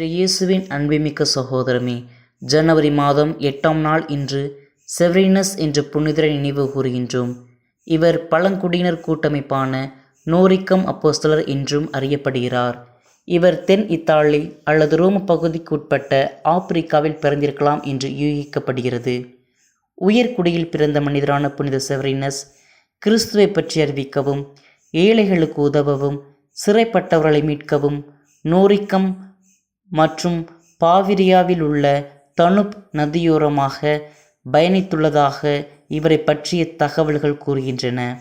இன்று இயேசுவின் அன்புமிக்க சகோதரமே ஜனவரி மாதம் எட்டாம் நாள் இன்று செவரினஸ் என்ற புனிதரை நினைவு கூறுகின்றோம். இவர் பழங்குடியினர் கூட்டமைப்பான நோரிக்கம் அப்போஸ்தலர் என்றும் அறியப்படுகிறார். இவர் தென் இத்தாலி அல்லது ரோம பகுதிக்குட்பட்ட ஆப்பிரிக்காவில் பிறந்திருக்கலாம் என்று யூகிக்கப்படுகிறது. உயர்குடியில் பிறந்த மனிதரான புனித செவரினஸ் கிறிஸ்துவை பற்றி அறிவிக்கவும் ஏழைகளுக்கு உதவவும் சிறைப்பட்டவர்களை மீட்கவும் நோரிக்கம் மற்றும் பாவிரியாவில் உள்ள தனுப் நதியோரமாக பயணித்துள்ளதாக இவரை பற்றிய தகவல்கள் கூறுகின்றன.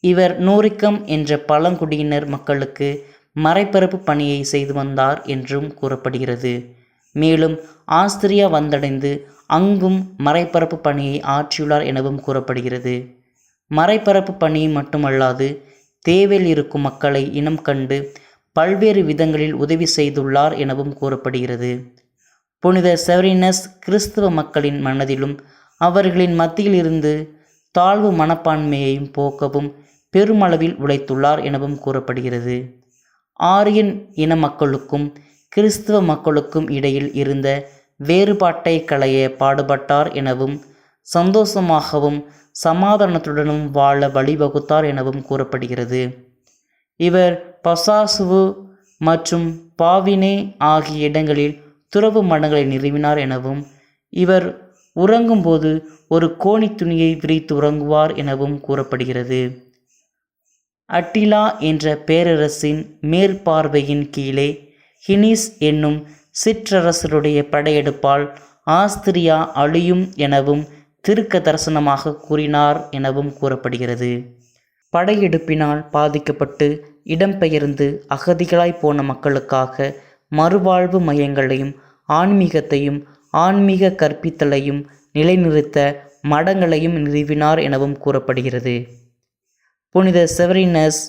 இவர் நூரிக்கம் என்ற பழங்குடியினர் மக்களுக்கு மறைபரப்பு பணியை செய்து வந்தார் என்றும் கூறப்படுகிறது. மேலும் ஆஸ்திரியா வந்தடைந்து அங்கும் மறைபரப்பு பணியை ஆற்றியுள்ளார் எனவும் கூறப்படுகிறது. மறைபரப்பு பணி மட்டுமல்லாது தேவையில் இருக்கும் மக்களை இனம் கண்டு பல்வேறு விதங்களில் உதவி செய்துள்ளார் எனவும் கூறப்படுகிறது. புனித செவரினஸ் கிறிஸ்தவ மக்களின் மனதிலும் அவர்களின் மத்தியில் இருந்து தாழ்வு மனப்பான்மையையும் போக்கவும் பெருமளவில் உழைத்துள்ளார் எனவும் கூறப்படுகிறது. ஆரியன் இன மக்களுக்கும் கிறிஸ்தவ மக்களுக்கும் இடையில் இருந்த வேறுபாட்டை களைய பாடுபட்டார் எனவும் சந்தோஷமாகவும் சமாதானத்துடனும் வாழ வழிவகுத்தார் எனவும் கூறப்படுகிறது. இவர் பசாசுவு மற்றும் பாவினே ஆகிய இடங்களில் துறவு மடங்களை நிறுவினார் எனவும் இவர் உறங்கும்போது ஒரு கோணி துணியை விரித்து உறங்குவார் எனவும் கூறப்படுகிறது. அட்டிலா என்ற பேரரசின் மேற்பார்வையின் கீழே ஹினிஸ் என்னும் சிற்றரசருடைய படையெடுப்பால் ஆஸ்திரியா அழியும் எனவும் திருக்க தரிசனமாக கூறினார் எனவும் கூறப்படுகிறது. படையெடுப்பினால் பாதிக்கப்பட்டு இடம்பெயர்ந்து அகதிகளாய் போன மக்களுக்காக மறுவாழ்வு மையங்களையும் ஆன்மீகத்தையும் ஆன்மீக கற்பித்தலையும் நிலைநிறுத்த மடங்களையும் நிறுவினார் எனவும் கூறப்படுகிறது. புனித செவரினஸ்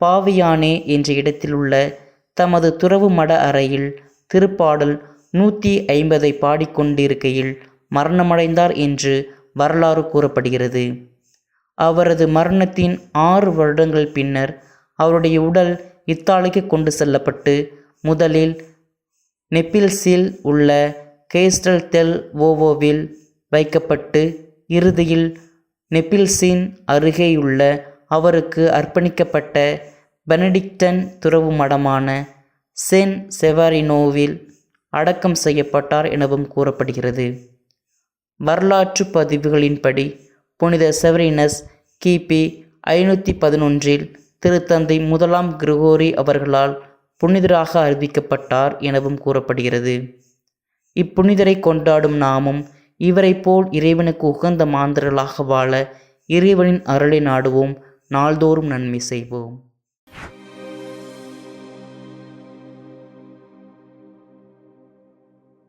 பாவியானே என்ற இடத்தில் உள்ள தமது துறவு மட அறையில் திருப்பாடல் நூற்றி ஐம்பதை பாடிக்கொண்டிருக்கையில் மரணமடைந்தார் என்று வரலாறு கூறப்படுகிறது. அவரது மரணத்தின் ஆறு வருடங்கள் பின்னர் அவருடைய உடல் இத்தாலிக்கு கொண்டு செல்லப்பட்டு முதலில் நெப்பில்ஸில் உள்ள கேஸ்டல் தெல் ஓவோவில் வைக்கப்பட்டு இறுதியில் நெப்பில்ஸின் அருகேயுள்ள அவருக்கு அர்ப்பணிக்கப்பட்ட பெனடிக்டன் துறவு மடமான சென் செவாரினோவில் அடக்கம் செய்யப்பட்டார் எனவும் கூறப்படுகிறது. வரலாற்று பதிவுகளின்படி புனித செவரினஸ் கிபி ஐநூற்றி பதினொன்றில் திருத்தந்தை முதலாம் கிரகோரி அவர்களால் புனிதராக அறிவிக்கப்பட்டார் எனவும் கூறப்படுகிறது. இப்புனிதரை கொண்டாடும் நாமும் இவரைப் போல் இறைவனுக்கு உகந்த மாந்தர்களாக வாழ இறைவனின் அருளை நாடுவோம். நாள்தோறும் நன்மை செய்வோம்.